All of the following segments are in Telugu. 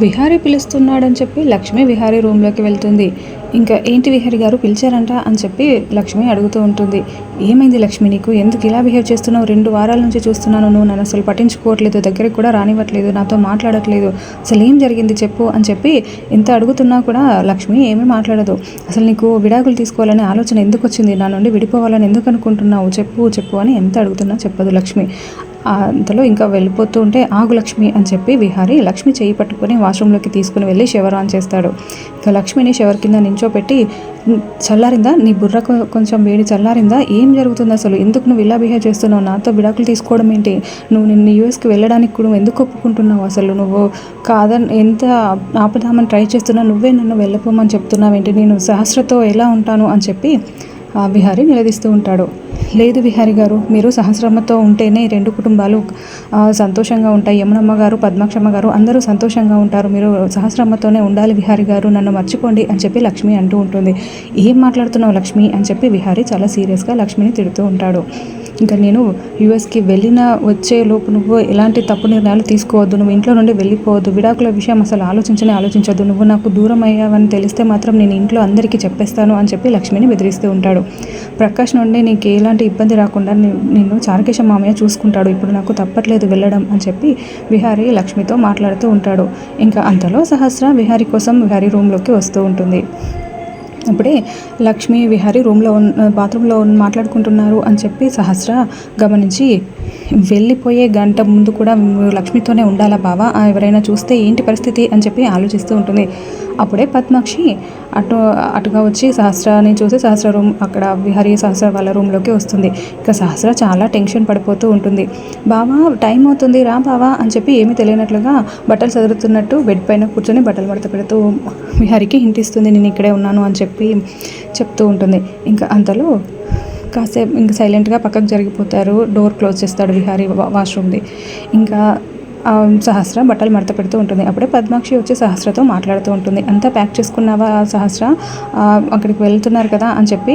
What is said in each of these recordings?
విహారీ పిలుస్తున్నాడని చెప్పి లక్ష్మి విహారీ రూమ్లోకి వెళ్తుంది. ఇంకా ఏంటి విహారీ గారు పిలిచారంట అని చెప్పి లక్ష్మి అడుగుతూ ఉంటుంది. ఏమైంది లక్ష్మి నీకు? ఎందుకు ఇలా బిహేవ్ చేస్తున్నావు? రెండు వారాల నుంచి చూస్తున్నాను నువ్వు. నన్ను అసలు పట్టించుకోవట్లేదు. దగ్గరికి కూడా రానివ్వట్లేదు. నాతో మాట్లాడట్లేదు. అసలు ఏం జరిగింది చెప్పు అని చెప్పి ఎంత అడుగుతున్నా కూడా లక్ష్మి ఏమీ మాట్లాడదు. అసలు నీకు విడాకులు తీసుకోవాలనే ఆలోచన ఎందుకు వచ్చింది? నా నుండి విడిపోవాలని ఎందుకు అనుకుంటున్నావు? చెప్పు చెప్పు అని ఎంత అడుగుతున్నా చెప్పదు లక్ష్మి. అంతలో ఇంకా వెళ్ళిపోతూ ఉంటే ఆగు లక్ష్మి అని చెప్పి విహారి లక్ష్మి చేయి పట్టుకొని వాష్రూమ్లోకి తీసుకుని వెళ్ళి షవర్ ఆన్ చేస్తాడు. ఇంకా లక్ష్మిని షవర్ కింద నించోపెట్టి చల్లారిందా? నీ బుర్రకు కొంచెం వేడి చల్లారిందా? ఏం జరుగుతుంది అసలు? ఎందుకు నువ్వు ఇలా బిహేవ్ చేస్తున్నావు? నాతో బిడాకులు తీసుకోవడం ఏంటి? నువ్వు నిన్ను యూఎస్కి వెళ్ళడానికి కూడా ఎందుకు ఒప్పుకుంటున్నావు అసలు? నువ్వు కాదని ఎంత ఆపదామని ట్రై చేస్తున్నా నువ్వే నన్ను వెళ్ళిపోమని చెప్తున్నావు ఏంటి నేను సహస్రతో ఎలా ఉంటాను? అని చెప్పి ఆ విహారి నిలదీస్తూ ఉంటాడు. లేదు విహారి గారు మీరు సహస్రమ్మతో ఉంటేనే రెండు కుటుంబాలు సంతోషంగా ఉంటాయి. యమునమ్మ గారు పద్మాక్షమ్మ గారు అందరూ సంతోషంగా ఉంటారు. మీరు సహస్రమ్మతోనే ఉండాలి విహారి గారు నన్ను మర్చిపోండి అని చెప్పి లక్ష్మి అంటూ ఉంటుంది. ఏం మాట్లాడుతున్నావు లక్ష్మి అని చెప్పి విహారి చాలా సీరియస్గా లక్ష్మిని తిడుతూ ఉంటాడు. ఇంకా నేను యూఎస్కి వెళ్ళిన వచ్చే లోపు నువ్వు ఎలాంటి తప్పు నిర్ణయాలు తీసుకోవద్దు. నువ్వు ఇంట్లో నుండి వెళ్ళిపోవద్దు. విడాకుల విషయం అసలు ఆలోచించని ఆలోచించొద్దు. నువ్వు నాకు దూరం అయ్యావని తెలిస్తే మాత్రం నేను ఇంట్లో అందరికీ చెప్పేస్తాను అని చెప్పి లక్ష్మిని బెదిరిస్తూ ఉంటాడు. ప్రకాష్ నుండి నీకు ఎలాంటి ఇబ్బంది రాకుండా నిన్ను చారకేశ మామయ్య చూసుకుంటాడు. ఇప్పుడు నాకు తప్పట్లేదు వెళ్ళడం అని చెప్పి విహారి లక్ష్మితో మాట్లాడుతూ ఉంటాడు. ఇంకా అంతలో సహస్ర విహారి కోసం విహారీ రూమ్లోకి వస్తూ ఉంటుంది. అప్పుడే లక్ష్మి విహారీ రూమ్లో ఉన్న బాత్రూంలో మాట్లాడుకుంటున్నారు అని చెప్పి సహస్ర గమనించి వెళ్ళిపోయే గంట ముందు కూడా లక్ష్మితోనే ఉండాలా బావా? ఎవరైనా చూస్తే ఏంటి పరిస్థితి అని చెప్పి ఆలోచిస్తూ ఉంటుంది. అప్పుడే పద్మాక్షి అటు అటుగా వచ్చి సహస్రాని చూసి సహస్ర రూమ్ అక్కడ విహారీ సహస్ర వాళ్ళ రూమ్లోకి వస్తుంది. ఇక సహస్ర చాలా టెన్షన్ పడిపోతూ ఉంటుంది. బావా టైం అవుతుంది రా బావా అని చెప్పి ఏమీ తెలియనట్లుగా బట్టలు చదువుతున్నట్టు బెడ్ పైన కూర్చొని బట్టలు మడత పెడుతూ విహారికి హింటిస్తుంది నేను ఇక్కడే ఉన్నాను అని చెప్పి. చెప్పి చెప్తూ ఉంటుంది. ఇంకా అంతలో కాసేపు ఇంకా సైలెంట్గా పక్కకు జరిగిపోతారు. డోర్ క్లోజ్ చేస్తాడు విహారీ వాష్రూమ్ది. ఇంకా సహస్ర బట్టలు మడత పెడుతూ ఉంటుంది. అప్పుడే పద్మాక్షి వచ్చి సహస్రతో మాట్లాడుతూ ఉంటుంది. అంతా ప్యాక్ చేసుకున్నావా సహస్ర? అక్కడికి వెళ్తున్నారు కదా అని చెప్పి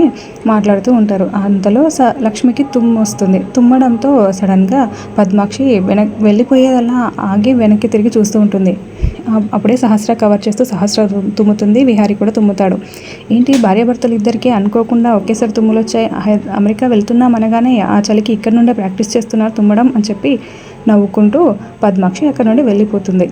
మాట్లాడుతూ ఉంటారు. అంతలో స లక్ష్మికి తుమ్ము వస్తుంది. తుమ్మడంతో సడన్గా పద్మాక్షి వెనక్ వెళ్ళిపోయేదల్లా ఆగి వెనక్కి తిరిగి చూస్తూ ఉంటుంది. అప్పుడే సహస్ర కవర్ చేస్తూ సహస్ర తుమ్- తుమ్ముతుంది. విహారీ కూడా తుమ్ముతాడు. ఏంటి? భార్యాభర్తలు ఇద్దరికి అనుకోకుండా ఒకేసారి తుమ్ములు వచ్చాయి అమెరికా వెళ్తున్నాం అనగానే ఆ చలికి ఇక్కడ నుండే ప్రాక్టీస్ చేస్తున్నారు తుమ్మడం అని చెప్పి నవ్వుకుంటూ పద్మాక్షి అక్కడ నుండి వెళ్ళిపోతుంది.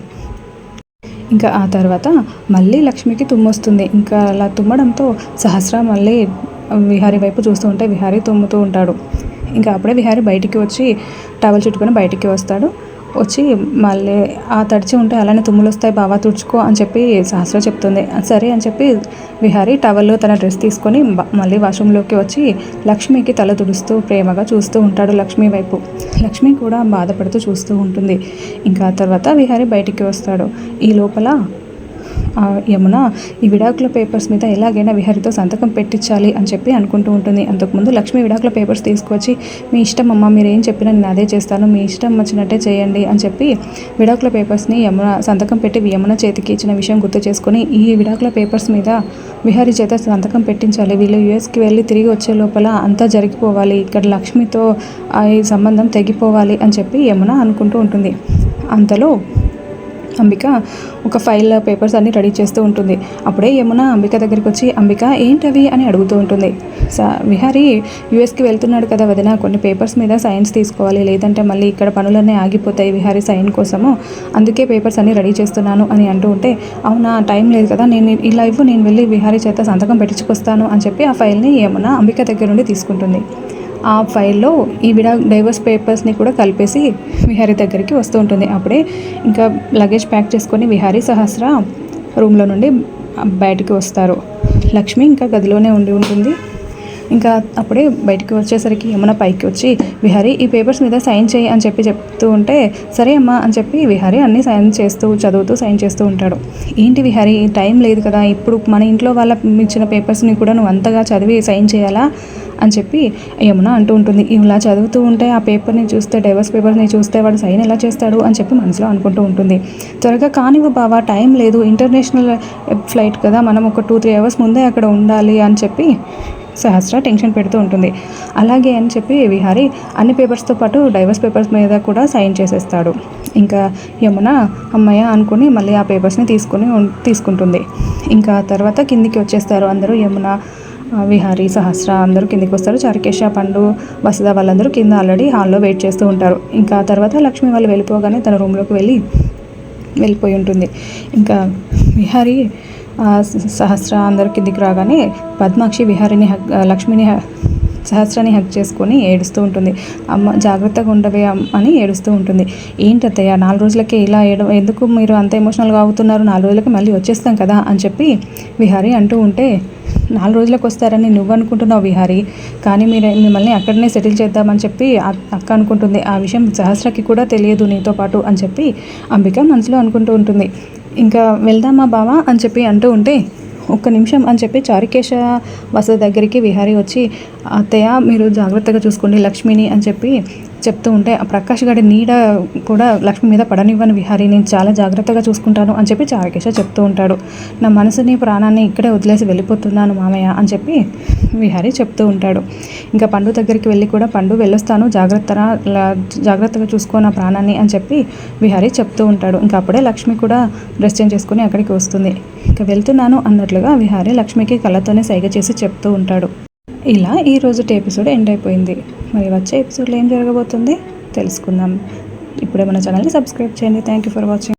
ఇంకా ఆ తర్వాత మళ్ళీ లక్ష్మికి తుమ్మొస్తుంది. ఇంకా అలా తుమ్మడంతో సహస్ర మళ్ళీ విహారీ వైపు చూస్తూ ఉంటే విహారీ తుమ్ముతూ ఉంటాడు. ఇంకా అప్పుడే విహారీ బయటికి వచ్చి టవల్ చుట్టుకొని బయటికి వస్తాడు. వచ్చి మళ్ళీ ఆ తడిచి ఉంటే అలానే తుమ్ములు వస్తాయి బావా తుడుచుకో అని చెప్పి శాస్త్ర చెప్తుంది. సరే అని చెప్పి విహారీ టవల్లో తన డ్రెస్ తీసుకొని మళ్ళీ వాష్రూమ్లోకి వచ్చి లక్ష్మికి తల తుడుస్తూ ప్రేమగా చూస్తూ ఉంటాడు లక్ష్మి వైపు. లక్ష్మి కూడా బాధపడుతూ చూస్తూ ఉంటుంది. ఇంకా తర్వాత విహారీ బయటికి వస్తాడు. ఈ లోపల యమున ఈ విడాకుల పేపర్స్ మీద ఎలాగైనా విహారితో సంతకం పెట్టించాలి అని చెప్పి అనుకుంటూ ఉంటుంది. అంతకుముందు లక్ష్మి విడాకుల పేపర్స్ తీసుకొచ్చి మీ ఇష్టం అమ్మ మీరు ఏం చెప్పినా నేను అదే చేస్తాను. మీ ఇష్టం వచ్చినట్టే చేయండి అని చెప్పి విడాకుల పేపర్స్ని యమున సంతకం పెట్టి యమున చేతికి ఇచ్చిన విషయం గుర్తు చేసుకొని ఈ విడాకుల పేపర్స్ మీద విహారీ చేత సంతకం పెట్టించాలి. వీళ్ళు యూఎస్కి వెళ్ళి తిరిగి వచ్చే లోపల అంతా జరిగిపోవాలి. ఇక్కడ లక్ష్మితో ఆ ఈ సంబంధం తెగిపోవాలి అని చెప్పి యమున అనుకుంటూ ఉంటుంది. అంతలో అంబిక ఒక ఫైల్ పేపర్స్ అన్ని రెడీ చేస్తూ ఉంటుంది. అప్పుడే యమున అంబిక దగ్గరికి వచ్చి అంబిక ఏంటవి? అని అడుగుతూ ఉంటుంది. సా విహారీ యూఎస్కి వెళ్తున్నాడు కదా వదిన కొన్ని పేపర్స్ మీద సైన్స్ తీసుకోవాలి. లేదంటే మళ్ళీ ఇక్కడ పనులన్నీ ఆగిపోతాయి విహారీ సైన్ కోసము. అందుకే పేపర్స్ అన్ని రెడీ చేస్తున్నాను అని అంటూ ఉంటే అవునా టైం లేదు కదా. నేను ఇలా ఇవ్వు నేను వెళ్ళి విహారీ చేత సంతకం పెట్టించుకొస్తాను అని చెప్పి ఆ ఫైల్ని యమున అంబిక దగ్గర నుండి తీసుకుంటుంది. ఆ ఫైల్లో ఈ విడా డైవర్స్ పేపర్స్ని కూడా కలిపేసి విహారీ దగ్గరికి వస్తూ ఉంటుంది. అప్పుడే ఇంకా లగేజ్ ప్యాక్ చేసుకొని విహారీ సహస్ర రూమ్లో నుండి బయటికి వస్తారు. లక్ష్మి ఇంకా గదిలోనే ఉండి ఉంటుంది. ఇంకా అప్పుడే బయటికి వచ్చేసరికి యమున పైకి వచ్చి విహారీ ఈ పేపర్స్ మీద సైన్ చేయి అని చెప్పి చెప్తూ ఉంటే సరే అమ్మా అని చెప్పి విహారీ అన్ని సైన్ చేస్తూ చదువుతూ సైన్ చేస్తూ ఉంటాడు. ఏంటి విహారీ టైం లేదు కదా ఇప్పుడు మన ఇంట్లో వాళ్ళ ఇచ్చిన పేపర్స్ని కూడా నువ్వు అంతగా చదివి సైన్ చేయాలా? అని చెప్పి యమున అంటూ ఉంటుంది. ఇలా చదువుతూ ఉంటే ఆ పేపర్ని చూస్తే డైవర్స్ పేపర్ని చూస్తే వాడు సైన్ ఎలా చేస్తాడు? అని చెప్పి మనసులో అనుకుంటూ ఉంటుంది. త్వరగా కానివ్వు బావా టైం లేదు ఇంటర్నేషనల్ ఫ్లైట్ కదా మనం ఒక టూ త్రీ అవర్స్ ముందే అక్కడ ఉండాలి అని చెప్పి సహస్ర టెన్షన్ పెడుతూ ఉంటుంది. అలాగే అని చెప్పి విహారీ అన్ని పేపర్స్తో పాటు డైవర్స్ పేపర్స్ మీద కూడా సైన్ చేసేస్తాడు. ఇంకా యమున అమ్మయ్య అనుకుని మళ్ళీ ఆ పేపర్స్ని తీసుకుని తీసుకుంటుంది. ఇంకా తర్వాత కిందికి వచ్చేస్తారు అందరూ యమున విహారీ సహస్ర అందరూ కిందికి వస్తారు. చారుకేశ పండు వసుధ వాళ్ళందరూ కింద ఆల్రెడీ హాల్లో వెయిట్ చేస్తూ ఉంటారు. ఇంకా తర్వాత లక్ష్మి వాళ్ళు వెళ్ళిపోగానే తన రూమ్లోకి వెళ్ళి వెళ్ళిపోయి ఉంటుంది. ఇంకా విహారీ సహస్ర అందరికి కిందికి రాగానే పద్మాక్షి విహారిని హక్ లక్ష్మిని సహస్రాన్ని హక్ చేసుకొని ఏడుస్తూ ఉంటుంది. అమ్మ జాగ్రత్తగా ఉండవే అని ఏడుస్తూ ఉంటుంది. ఏంటి అత్తయ్య నాలుగు రోజులకే ఇలా ఏడ ఎందుకు మీరు అంత ఎమోషనల్గా అవుతున్నారు? నాలుగు రోజులకి మళ్ళీ వచ్చేస్తాం కదా అని చెప్పి విహారి అంటూ ఉంటే నాలుగు రోజులకు వస్తారని నువ్వు అనుకుంటున్నావు విహారి కానీ మీరు మిమ్మల్ని అక్కడనే సెటిల్ చేద్దామని చెప్పి అక్క అనుకుంటుంది. ఆ విషయం సహస్రకి కూడా తెలియదు నీతో పాటు అని చెప్పి అంబిక మనసులో అనుకుంటూ ఉంటుంది. ఇంకా వెళ్దామా బావా అని చెప్పి అంటూ ఉంటే ఒక్క నిమిషం అని చెప్పి చారుకేశ వసతి దగ్గరికి విహారీ వచ్చి అత్తయ్య మీరు జాగ్రత్తగా చూసుకోండి లక్ష్మిని అని చెప్పి చెప్తూ ఉంటే ఆ ప్రకాష్ గడి నీడ కూడా లక్ష్మి మీద పడనివ్వని విహారీ నేను చాలా జాగ్రత్తగా చూసుకుంటాను అని చెప్పి చారకేశ చెప్తూ ఉంటాడు. నా మనసుని ప్రాణాన్ని ఇక్కడే వదిలేసి వెళ్ళిపోతున్నాను మామయ్య అని చెప్పి విహారీ చెప్తూ ఉంటాడు. ఇంకా పండు దగ్గరికి వెళ్ళి కూడా పండు వెళ్ళొస్తాను జాగ్రత్తగా జాగ్రత్తగా చూసుకో నా ప్రాణాన్ని అని చెప్పి విహారీ చెప్తూ ఉంటాడు. ఇంకా అప్పుడే లక్ష్మి కూడా డ్రెస్ చేంజ్ చేసుకుని అక్కడికి వస్తుంది. ఇంకా వెళ్తున్నాను అన్నట్లుగా విహారీ లక్ష్మికి కళ్ళతోనే సైగ చేసి చెప్తూ ఉంటాడు. ఇలా ఈ రోజు ఎపిసోడ్ ఎండ్ అయిపోయింది. మరి వచ్చే ఎపిసోడ్లో ఏం జరగబోతుంది? తెలుసుకుందాం. ఇప్పుడే మన ఛానల్ని సబ్స్క్రైబ్ చేయండి. Thank you for watching.